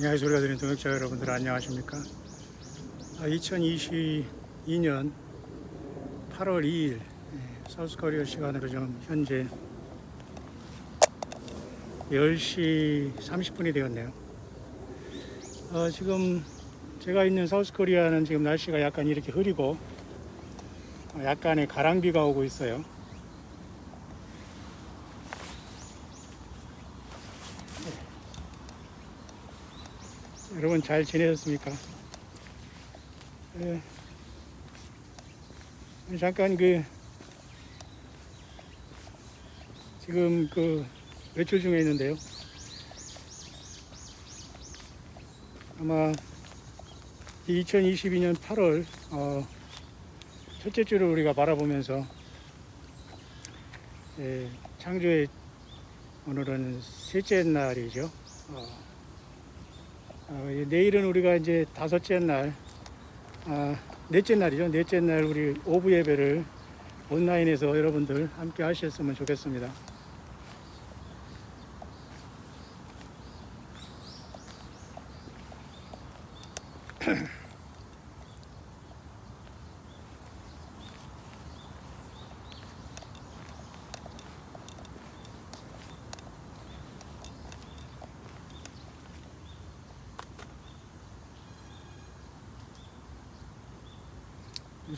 안녕하세요. 소리가 들리는 동역자 여러분들 안녕하십니까? 2022년 8월 2일 사우스 코리아 시간으로 지금 현재 10시 30분이 되었네요. 어, 지금 제가 있는 사우스 코리아는 지금 날씨가 약간 이렇게 흐리고 어, 약간의 가랑비가 오고 있어요. 여러분 잘 지내셨습니까? 예. 잠깐 그 지금 그 외출 중에 있는데요. 아마 2022년 8월 어, 첫째 주를 우리가 바라보면서 예, 창조의 오늘은 셋째 날이죠. 어, 어, 예, 내일은 우리가 이제 다섯째 날, 아, 넷째 날이죠. 넷째 날 우리 오브 예배를 온라인에서 여러분들 함께 하셨으면 좋겠습니다.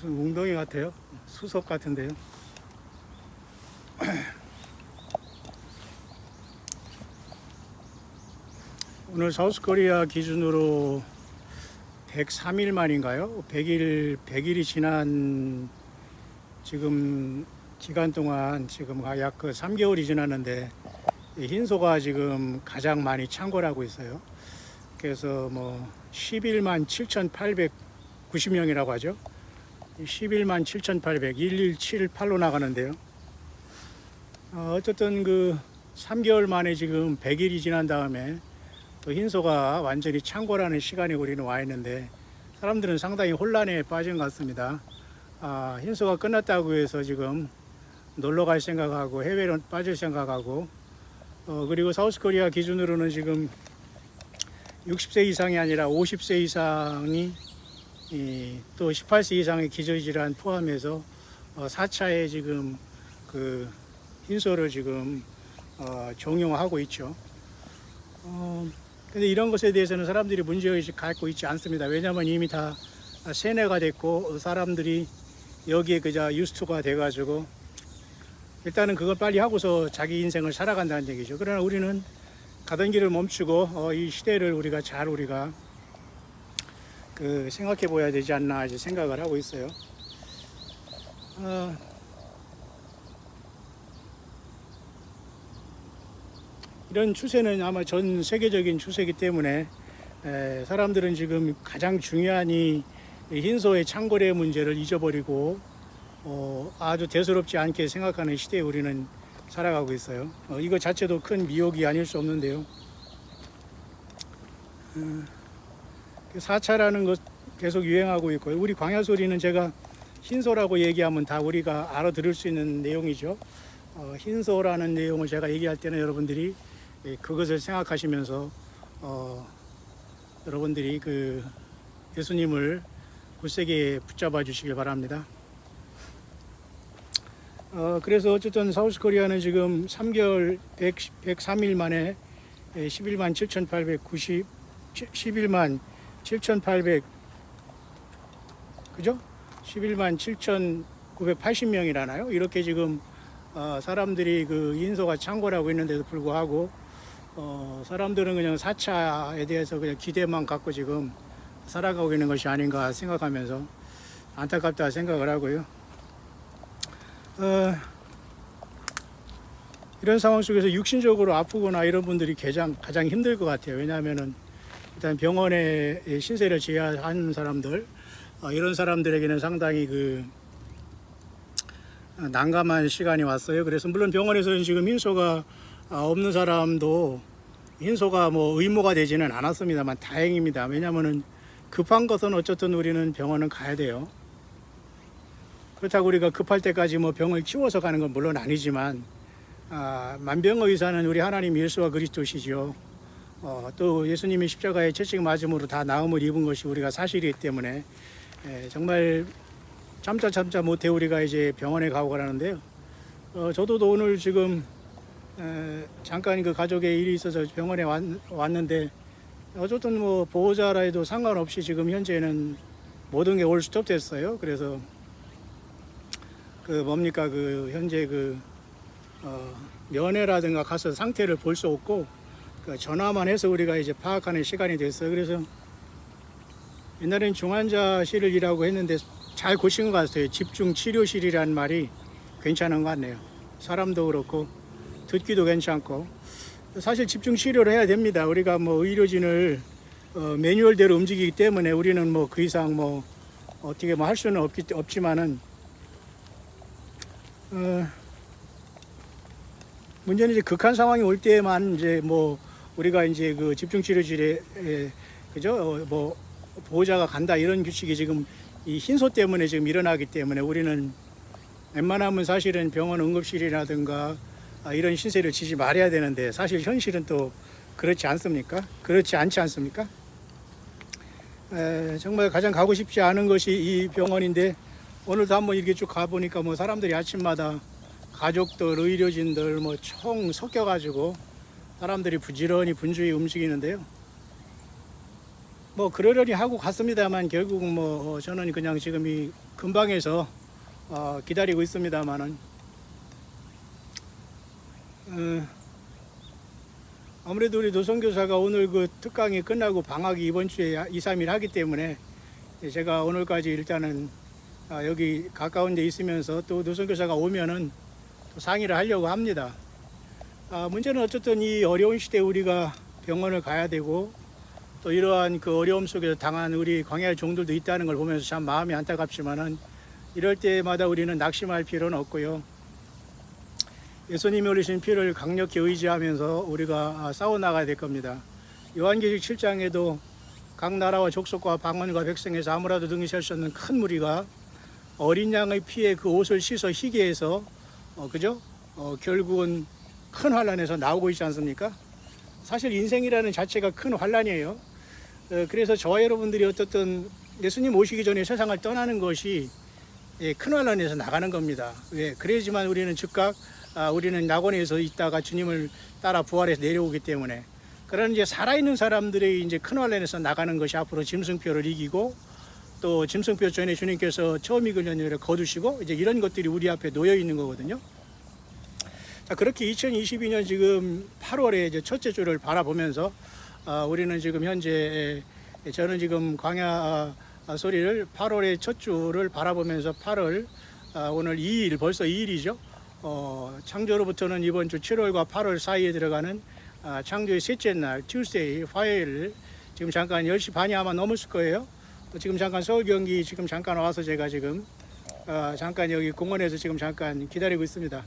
무슨 웅덩이 같아요? 수석 같은데요. 오늘 사우스코리아 기준으로 103일 만인가요? 100일 100일이 지난 지금 기간 동안 지금 약 그 3개월이 지났는데 이 흰소가 지금 가장 많이 창궐하고 있어요. 그래서 뭐 11만 7,890명이라고 하죠. 11만 7,800, 1178로 나가는데요. 어, 어쨌든 그 3개월 만에 지금 100일이 지난 다음에 또 흰소가 완전히 창궐하는 시간이 우리는 와 있는데 사람들은 상당히 혼란에 빠진 것 같습니다. 아, 흰소가 끝났다고 해서 지금 놀러 갈 생각하고 해외로 빠질 생각하고 어, 그리고 사우스코리아 기준으로는 지금 60세 이상이 아니라 50세 이상이 이, 또 18세 이상의 기저질환 포함해서 어, 4차에 지금 그 흰소를 지금 어, 종용하고 있죠. 어, 근데 이런 것에 대해서는 사람들이 문제의식 갖고 있지 않습니다. 왜냐하면 이미 다 세뇌가 됐고 사람들이 여기에 그저 유스투가 돼가지고 일단은 그걸 빨리 하고서 자기 인생을 살아간다는 얘기죠. 그러나 우리는 가던 길을 멈추고 어, 이 시대를 우리가 잘 우리가 그 생각해 보아야 되지 않나 이제 생각을 하고 있어요. 어, 이런 추세는 아마 전 세계적인 추세이기 때문에 에, 사람들은 지금 가장 중요한 이 흰소의 창고의 문제를 잊어버리고 어, 아주 대수롭지 않게 생각하는 시대에 우리는 살아가고 있어요. 어, 이거 자체도 큰 미혹이 아닐 수 없는데요. 어, 4차라는 것 계속 유행하고 있고 우리 광야 소리는 제가 흰소라고 얘기하면 다 우리가 알아들을 수 있는 내용이죠. 어, 흰소라는 내용을 제가 얘기할 때는 여러분들이 예, 그것을 생각하시면서 어, 여러분들이 그 예수님을 굳세게 붙잡아 주시길 바랍니다. 어, 그래서 어쨌든 사우스 코리아는 지금 3개월 100, 103일 만에 11만 7,890 11만 7,800 그죠? 11만 7,980명이라나요? 이렇게 지금 어, 사람들이 그 인소가 창궐하고 있는데도 불구하고 어, 사람들은 그냥 4차에 대해서 그냥 기대만 갖고 지금 살아가고 있는 것이 아닌가 생각하면서 안타깝다 생각을 하고요. 어, 이런 상황 속에서 육신적으로 아프거나 이런 분들이 가장, 가장 힘들 것 같아요. 왜냐하면은 일단 병원에 신세를 지어야 하는 사람들, 어, 이런 사람들에게는 상당히 그 난감한 시간이 왔어요. 그래서 물론 병원에서는 지금 인소가 아, 없는 사람도 인소가 뭐 의무가 되지는 않았습니다만 다행입니다. 왜냐하면은 급한 것은 어쨌든 우리는 병원은 가야 돼요. 그렇다고 우리가 급할 때까지 뭐 병을 키워서 가는 건 물론 아니지만 아, 만병의사는 우리 하나님 예수와 그리스도시죠. 어, 또 예수님이 십자가에 채찍 맞음으로 다 나음을 입은 것이 우리가 사실이기 때문에 에, 정말 참자 참자 못해 우리가 이제 병원에 가고 그러는데요. 어, 저도 또 오늘 지금 에, 잠깐 그 가족의 일이 있어서 병원에 왔, 왔는데 어쨌든 뭐 보호자라 해도 상관없이 지금 현재는 모든 게 올 스톱 됐어요. 그래서 그 뭡니까 그 현재 그 어, 면회라든가 가서 상태를 볼 수 없고 그 전화만 해서 우리가 이제 파악하는 시간이 됐어요. 그래서 옛날엔 중환자실을 일하고 했는데 잘 고친 것 같아요. 집중 치료실이라는 말이 괜찮은 것 같네요. 사람도 그렇고 듣기도 괜찮고 사실 집중 치료를 해야 됩니다. 우리가 뭐 의료진을 어, 매뉴얼대로 움직이기 때문에 우리는 뭐 그 이상 뭐 어떻게 뭐 할 수는 없기, 없지만은 어, 문제는 이제 극한 상황이 올 때만 이제 뭐 우리가 이제 그 집중 치료실에 에, 그죠 어, 뭐 보호자가 간다 이런 규칙이 지금 이 흰소 때문에 지금 일어나기 때문에 우리는 웬만하면 사실은 병원 응급실이라든가 아, 이런 신세를 지지 말아야 되는데 사실 현실은 또 그렇지 않습니까? 그렇지 않지 않습니까? 에, 정말 가장 가고 싶지 않은 것이 이 병원인데 오늘도 한번 이렇게 쭉 가보니까 뭐 사람들이 아침마다 가족들, 의료진들 뭐 총 섞여가지고 사람들이 부지런히 분주히 움직이는데요. 뭐 그러려니 하고 갔습니다만 결국 뭐 어, 저는 그냥 지금 이 근방에서 어, 기다리고 있습니다만은 어, 아무래도 우리 노선교사가 오늘 그 특강이 끝나고 방학이 이번 주에 2, 3일 하기 때문에 제가 오늘까지 일단은 아, 여기 가까운 데 있으면서 또 노선교사가 오면은 또 상의를 하려고 합니다. 아, 문제는 어쨌든 이 어려운 시대에 우리가 병원을 가야 되고 또 이러한 그 어려움 속에서 당한 우리 광야의 종들도 있다는 걸 보면서 참 마음이 안타깝지만은 이럴 때마다 우리는 낙심할 필요는 없고요. 예수님이 흘리신 피를 강력히 의지하면서 우리가 싸워 나가야 될 겁니다. 요한계시록 7장에도 각 나라와 족속과 방언과 백성에서 아무라도 등이 셀 수 없는 큰 무리가 어린 양의 피에 그 옷을 씻어 희게 해서 어, 그죠? 어, 결국은 큰 환란에서 나오고 있지 않습니까? 사실 인생이라는 자체가 큰 환란이에요. 어, 그래서 저와 여러분들이 어떻든 예수님 오시기 전에 세상을 떠나는 것이 예, 큰 환란에서 나가는 겁니다. 예, 그래야지만 우리는 즉각 아, 우리는 낙원에서 있다가 주님을 따라 부활해서 내려오기 때문에 그런 이제 살아있는 사람들의 이제 큰 환란에서 나가는 것이 앞으로 짐승표를 이기고 또 짐승표 전에 주님께서 처음 익은 연유를 거두시고 이제 이런 것들이 우리 앞에 놓여 있는 거거든요. 자 그렇게 2022년 지금 8월에 이제 첫째 주를 바라보면서 아, 우리는 지금 현재 저는 지금 광야 아, 소리를 8월의 첫 주를 바라보면서 8월 아, 오늘 2일 벌써 2일이죠. 어, 창조로부터는 이번 주 7월과 8월 사이에 들어가는 아, 창조의 셋째 날 투스데이 화요일 지금 잠깐 10시 반이 아마 넘었을 거예요. 어, 지금 잠깐 서울 경기 지금 잠깐 와서 제가 지금 어, 잠깐 여기 공원에서 지금 잠깐 기다리고 있습니다.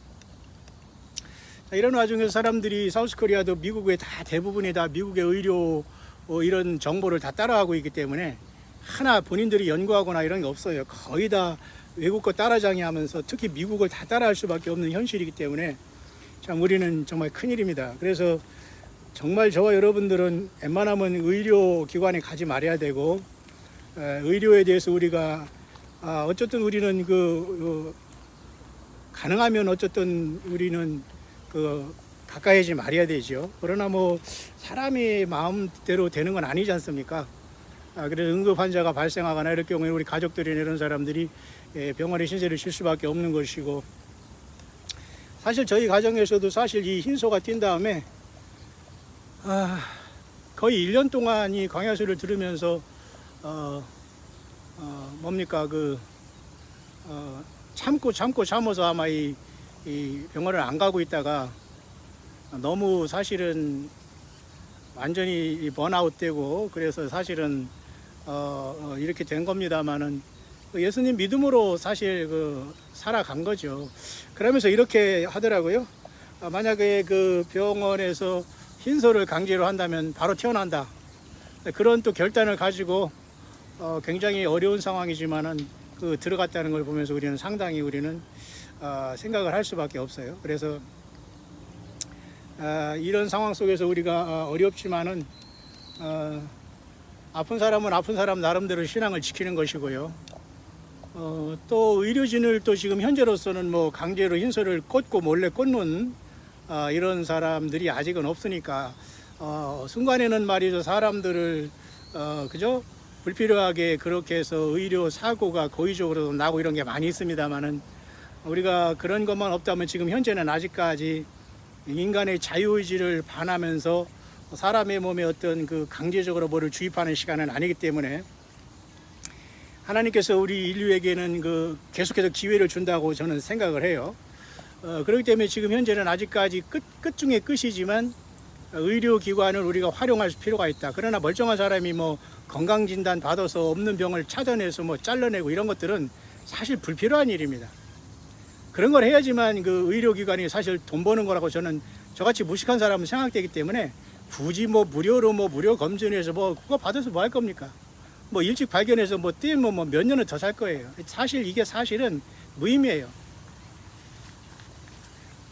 자, 이런 와중에서 사람들이 사우스 코리아도 미국의 다 대부분이 다 미국의 의료 어, 이런 정보를 다 따라하고 있기 때문에 하나 본인들이 연구하거나 이런 게 없어요. 거의 다 외국 거 따라장이 하면서 특히 미국을 다 따라할 수밖에 없는 현실이기 때문에 참 우리는 정말 큰일입니다. 그래서 정말 저와 여러분들은 웬만하면 의료 기관에 가지 말아야 되고 에, 의료에 대해서 우리가 아, 어쨌든 우리는 그, 그 가능하면 어쨌든 우리는 그 가까이지 말아야 되죠. 그러나 뭐 사람이 마음대로 되는 건 아니지 않습니까? 아, 그래서 응급 환자가 발생하거나 이럴 경우에 우리 가족들이나 이런 사람들이 예, 병원에 신세를 질 수밖에 없는 것이고 사실 저희 가정에서도 사실 이 흰소가 뛴 다음에 아, 거의 1년 동안 이 광야수를 들으면서 어, 어, 뭡니까 그 어, 참고 참고 참아서 아마 이, 이 병원을 안 가고 있다가 너무 사실은 완전히 이 번아웃 되고 그래서 사실은 어, 어, 이렇게 된 겁니다만은 그 예수님 믿음으로 사실 그 살아간 거죠. 그러면서 이렇게 하더라고요. 아, 만약에 그 병원에서 흰소를 강제로 한다면 바로 태어난다. 그런 또 결단을 가지고 어, 굉장히 어려운 상황이지만은 그 들어갔다는 걸 보면서 우리는 상당히 우리는 어, 생각을 할 수밖에 없어요. 그래서 아, 이런 상황 속에서 우리가 어, 어렵지만은 어, 아픈 사람은 아픈 사람 나름대로 신앙을 지키는 것이고요. 어, 또 의료진을 또 지금 현재로서는 뭐 강제로 흰소를 꽂고 몰래 꽂는 아, 이런 사람들이 아직은 없으니까 어, 순간에는 말이죠 사람들을 어, 그죠 불필요하게 그렇게 해서 의료 사고가 고의적으로 나고 이런 게 많이 있습니다만은 우리가 그런 것만 없다면 지금 현재는 아직까지 인간의 자유의지를 반하면서 사람의 몸에 어떤 그 강제적으로 뭐를 주입하는 시간은 아니기 때문에 하나님께서 우리 인류에게는 그 계속해서 기회를 준다고 저는 생각을 해요. 어, 그렇기 때문에 지금 현재는 아직까지 끝, 끝 중에 끝이지만 의료기관을 우리가 활용할 필요가 있다. 그러나 멀쩡한 사람이 뭐 건강진단 받아서 없는 병을 찾아내서 뭐 잘라내고 이런 것들은 사실 불필요한 일입니다. 그런 걸 해야지만 그 의료기관이 사실 돈 버는 거라고 저는 저같이 무식한 사람은 생각되기 때문에 굳이 뭐 무료로 뭐 무료 검진해서 뭐 그거 받아서 뭐 할 겁니까? 뭐 일찍 발견해서 뭐 뛰면 뭐몇 년은 더 살 거예요. 사실 이게 사실은 무의미해요.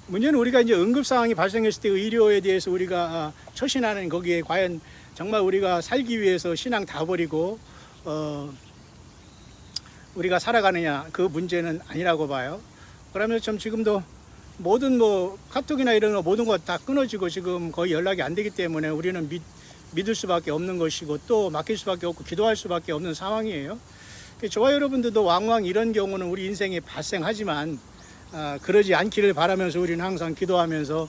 문제는 우리가 이제 응급 상황이 발생했을 때 의료에 대해서 우리가 아, 처신하는 거기에 과연 정말 우리가 살기 위해서 신앙 다 버리고 어 우리가 살아가느냐 그 문제는 아니라고 봐요. 그러면 좀 지금도 모든 뭐 카톡이나 이런 거 모든 거 다 끊어지고 지금 거의 연락이 안 되기 때문에 우리는 믿, 믿을 수밖에 없는 것이고 또 맡길 수밖에 없고 기도할 수밖에 없는 상황이에요. 저와 여러분들도 왕왕 이런 경우는 우리 인생에 발생하지만 아, 그러지 않기를 바라면서 우리는 항상 기도하면서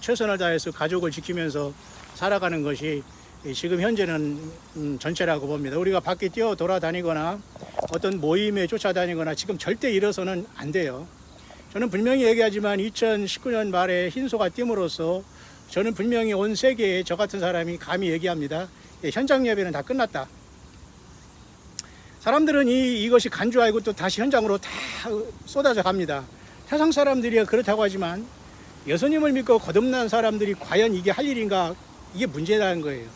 최선을 다해서 가족을 지키면서 살아가는 것이 지금 현재는 음, 전체라고 봅니다. 우리가 밖에 뛰어 돌아다니거나 어떤 모임에 쫓아다니거나 지금 절대 이뤄서는 안 돼요. 저는 분명히 얘기하지만 2019년 말에 흰소가 띄므로써 저는 분명히 온 세계에 저 같은 사람이 감히 얘기합니다. 예, 현장 예배는 다 끝났다. 사람들은 이, 이것이 간 줄 알고 또 다시 현장으로 다 쏟아져 갑니다. 세상 사람들이 그렇다고 하지만 예수님을 믿고 거듭난 사람들이 과연 이게 할 일인가 이게 문제라는 거예요.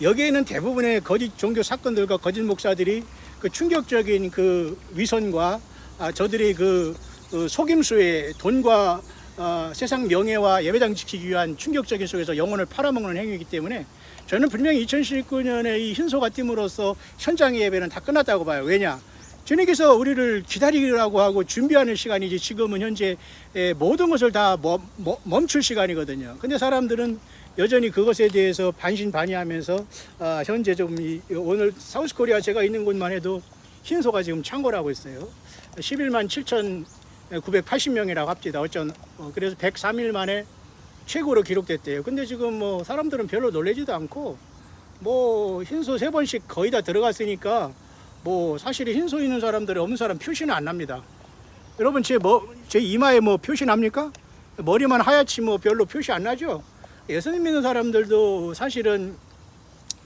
여기에 는 대부분의 거짓 종교 사건들과 거짓 목사들이 그 충격적인 그 위선과 아, 저들의 그, 그 속임수에 돈과 어, 세상 명예와 예배당 지키기 위한 충격적인 속에서 영혼을 팔아먹는 행위이기 때문에 저는 분명히 2019년에 이 흰소가 tim으로써 현장 예배는 다 끝났다고 봐요. 왜냐? 주님께서 우리를 기다리라고 하고 준비하는 시간이지 지금은 현재 에, 모든 것을 다 멈출 시간이거든요. 근데 사람들은 여전히 그것에 대해서 반신반의하면서 아, 현재 좀 이, 오늘 사우스 코리아 제가 있는 곳만 해도 흰소가 지금 창궐 하고 있어요. 11만 7,980명이라고 합니다. 어쩐 어, 그래서 103일 만에 최고로 기록됐대요. 근데 지금 뭐 사람들은 별로 놀래지도 않고 뭐 흰소 세 번씩 거의 다 들어갔으니까 뭐 사실 흰소 있는 사람들이 없는 사람 표시는 안 납니다. 여러분 제 뭐 제 이마에 뭐 표시 납니까? 머리만 하얗지 뭐 별로 표시 안 나죠. 예수님 믿는 사람들도 사실은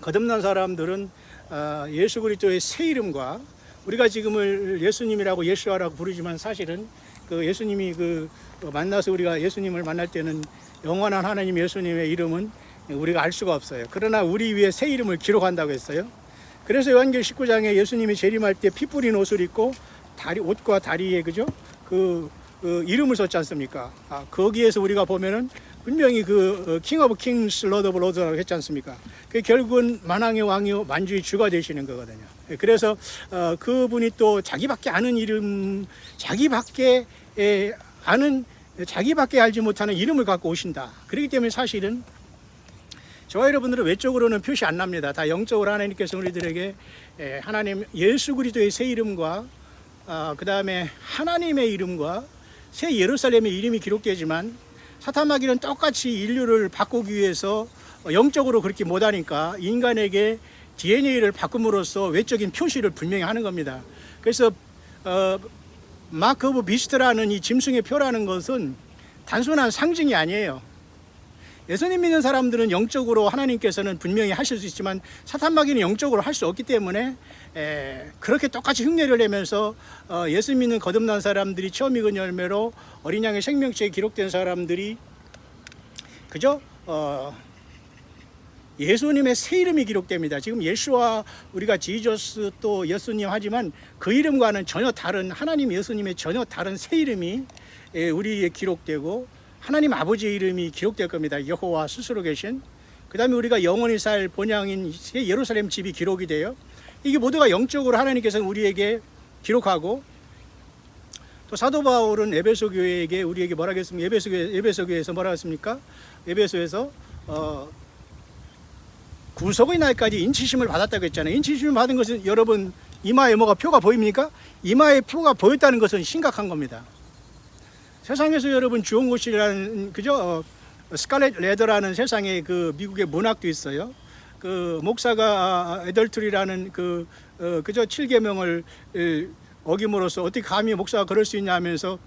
거듭난 사람들은 아, 예수 그리스도의 새 이름과 우리가 지금을 예수님이라고 예수아라고 부르지만 사실은 그 예수님이 그 만나서 우리가 예수님을 만날 때는 영원한 하나님 예수님의 이름은 우리가 알 수가 없어요. 그러나 우리 위에 새 이름을 기록한다고 했어요. 그래서 요한계시록 19장에 예수님이 재림할 때 피 뿌린 옷을 입고 다리 옷과 다리에 그죠? 그, 그 이름을 썼지 않습니까? 아, 거기에서 우리가 보면은 분명히 그 킹 오브 킹스 로드 오브 로드라고 했지 않습니까? 그 결국은 만왕의 왕이요 만주의 주가 되시는 거거든요. 예, 그래서 어, 그분이 또 자기밖에 아는 이름, 자기밖에 에, 아는 자기밖에 알지 못하는 이름을 갖고 오신다. 그렇기 때문에 사실은 저와 여러분들은 외적으로는 표시 안 납니다. 다 영적으로 하나님께서 우리들에게 에, 하나님 예수 그리스도의 새 이름과 아, 그 다음에 하나님의 이름과 새 예루살렘의 이름이 기록되지만 사탄마귀는 똑같이 인류를 바꾸기 위해서 영적으로 그렇게 못하니까 인간에게 DNA를 바꿈으로써 외적인 표시를 분명히 하는 겁니다. 그래서 어, 마크 오브 비스트라는 이 짐승의 표라는 것은 단순한 상징이 아니에요. 예수님 믿는 사람들은 영적으로 하나님께서는 분명히 하실 수 있지만 사탄마귀는 영적으로 할 수 없기 때문에 에, 그렇게 똑같이 흉내를 내면서 어, 예수 믿는 거듭난 사람들이 처음 익은 열매로 어린 양의 생명체에 기록된 사람들이 그죠? 어, 예수님의 새 이름이 기록됩니다. 지금 예수와 우리가 지저스 또 예수님 하지만 그 이름과는 전혀 다른 하나님 예수님의 전혀 다른 새 이름이 에, 우리에 기록되고 하나님 아버지의 이름이 기록될 겁니다. 여호와 스스로 계신. 그 다음에 우리가 영원히 살 본향인 예루살렘 집이 기록이 돼요. 이게 모두가 영적으로 하나님께서 우리에게 기록하고 또 사도 바울은 에베소 교회에게 우리에게 뭐라 했습니까? 에베소 교회 에베소 교회에서 뭐라 했습니까? 에베소에서 어 구속의 날까지 인치심을 받았다고 했잖아요. 인치심을 받은 것은 여러분 이마에 뭐가 표가 보입니까? 이마에 표가 보였다는 것은 심각한 겁니다. 세상에서 여러분 주온 곳이라는 그죠? 어, 스칼렛 레더라는 세상에 그 미국의 문학도 있어요. 그 목사가 에덜트리라는 그 어, 그저 7계명을 어김으로써 어떻게 감히 목사가 그럴 수 있냐 하면서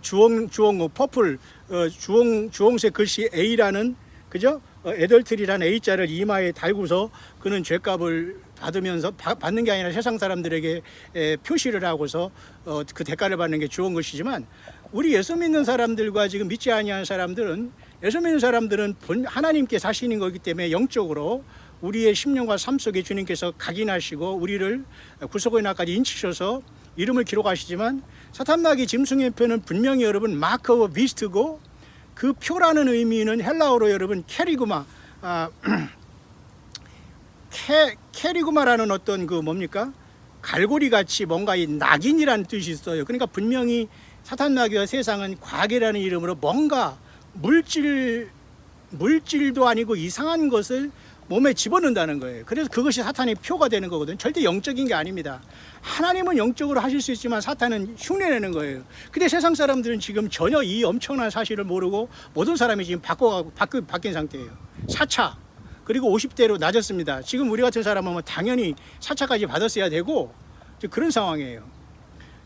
주홍 주홍 퍼플 어, 주홍 주홍색 글씨 A라는 그죠? 어, 에덜트리라는 A자를 이마에 달고서 그는 죄값을 받으면서 바- 받는 게 아니라 세상 사람들에게 에, 표시를 하고서 어, 그 대가를 받는 게 좋은 것이지만 우리 예수 믿는 사람들과 지금 믿지 아니하는 사람들은 예수 믿는 사람들은 본 하나님께 사시는 거기 때문에 영적으로 우리의 심령과 삶 속에 주님께서 각인하시고 우리를 구속의 날까지 인치셔서 이름을 기록하시지만 사탄마귀 짐승의 표는 분명히 여러분 마크 오브 비스트고 그 표라는 의미는 헬라어로 여러분 캐리구마 아, 캐, 캐리구마라는 어떤 그 뭡니까 갈고리 같이 뭔가 이 낙인이라는 뜻이 있어요. 그러니까 분명히 사탄 마귀와 세상은 과계라는 이름으로 뭔가 물질 물질도 아니고 이상한 것을 몸에 집어넣는다는 거예요. 그래서 그것이 사탄의 표가 되는 거거든요. 절대 영적인 게 아닙니다. 하나님은 영적으로 하실 수 있지만 사탄은 흉내내는 거예요. 근데 세상 사람들은 지금 전혀 이 엄청난 사실을 모르고 모든 사람이 지금 바뀌, 바뀐 상태예요. 4차 그리고 50대로 낮았습니다. 지금 우리 같은 사람은 뭐 당연히 4차까지 받았어야 되고 그런 상황이에요.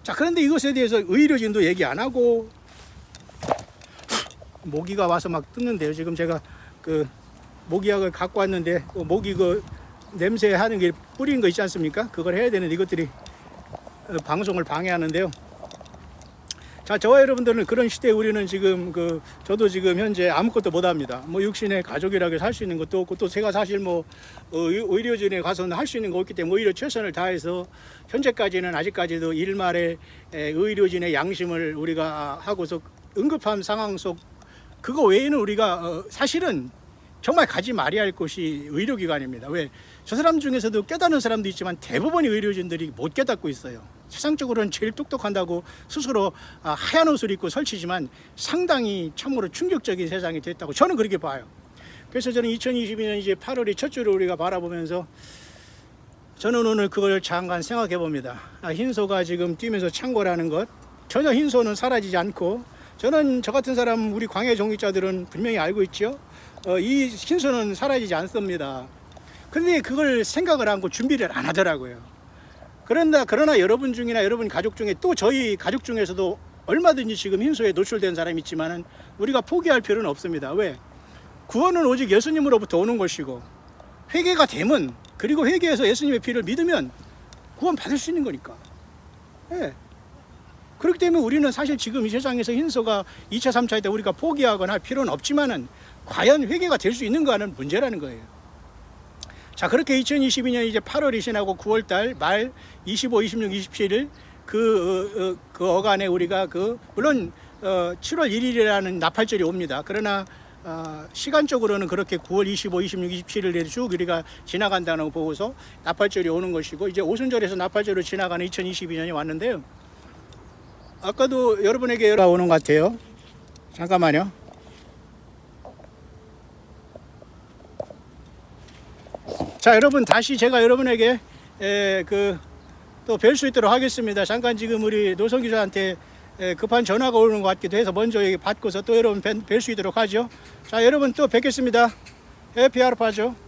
자 그런데 이것에 대해서 의료진도 얘기 안 하고 모기가 와서 막 뜯는데요. 지금 제가 그 모기약을 갖고 왔는데 그 모기 그 냄새 하는 게 뿌리는 거 있지 않습니까? 그걸 해야 되는데 이것들이 어, 방송을 방해하는데요. 자, 저와 여러분들은 그런 시대에 우리는 지금 그 저도 지금 현재 아무것도 못 합니다. 뭐 육신의 가족이라고 할 수 있는 것도 없고 또 제가 사실 뭐 어, 의- 의료진에 가서는 할 수 있는 거 없기 때문에 오히려 최선을 다해서 현재까지는 아직까지도 일말의 에, 의료진의 양심을 우리가 하고서 응급한 상황 속 그거 외에는 우리가 어, 사실은 정말 가지 말아야 할 곳이 의료기관입니다. 왜? 저 사람 중에서도 깨닫는 사람도 있지만 대부분의 의료진들이 못 깨닫고 있어요. 세상적으로는 제일 똑똑한다고 스스로 아, 하얀 옷을 입고 설치지만 상당히 참으로 충격적인 세상이 됐다고 저는 그렇게 봐요. 그래서 저는 2022년 이제 8월의 첫 주를 우리가 바라보면서 저는 오늘 그걸 잠깐 생각해 봅니다. 아, 흰소가 지금 뛰면서 창궐하는 것 전혀 흰소는 사라지지 않고 저는 저 같은 사람 우리 광해 종기자들은 분명히 알고 있죠. 어, 이 흰소는 사라지지 않습니다. 그런데 그걸 생각을 하고 준비를 안 하더라고요. 그런다 그러나 여러분 중이나 여러분 가족 중에 또 저희 가족 중에서도 얼마든지 지금 흰소에 노출된 사람이 있지만은 우리가 포기할 필요는 없습니다. 왜? 구원은 오직 예수님으로부터 오는 것이고 회개가 되면 그리고 회개해서 예수님의 피를 믿으면 구원 받을 수 있는 거니까. 예. 그렇기 때문에 우리는 사실 지금 이 세상에서 흰소가 2차, 3차 때 우리가 포기하거나 할 필요는 없지만은 과연 회개가 될 수 있는가는 문제라는 거예요. 자, 그렇게 2022년 이제 8월이 지나고 9월 달 말 25, 26, 27일 그, 어, 어, 그 어간에 우리가 그, 물론 어, 7월 1일이라는 나팔절이 옵니다. 그러나 어, 시간적으로는 그렇게 9월 25, 26, 27일에 쭉 우리가 지나간다는 거 보고서 나팔절이 오는 것이고 이제 오순절에서 나팔절로 지나가는 2022년이 왔는데요. 아까도 여러분에게 오는 것 같아요. 잠깐만요. 자, 여러분 다시 제가 여러분에게 그 또 뵐 수 있도록 하겠습니다. 잠깐 지금 우리 노성 기자한테 에, 급한 전화가 오는 것 같기도 해서 먼저 여기 받고서 또 여러분 뵐 수 있도록 하죠. 자, 여러분 또 뵙겠습니다. 해피 하루파죠.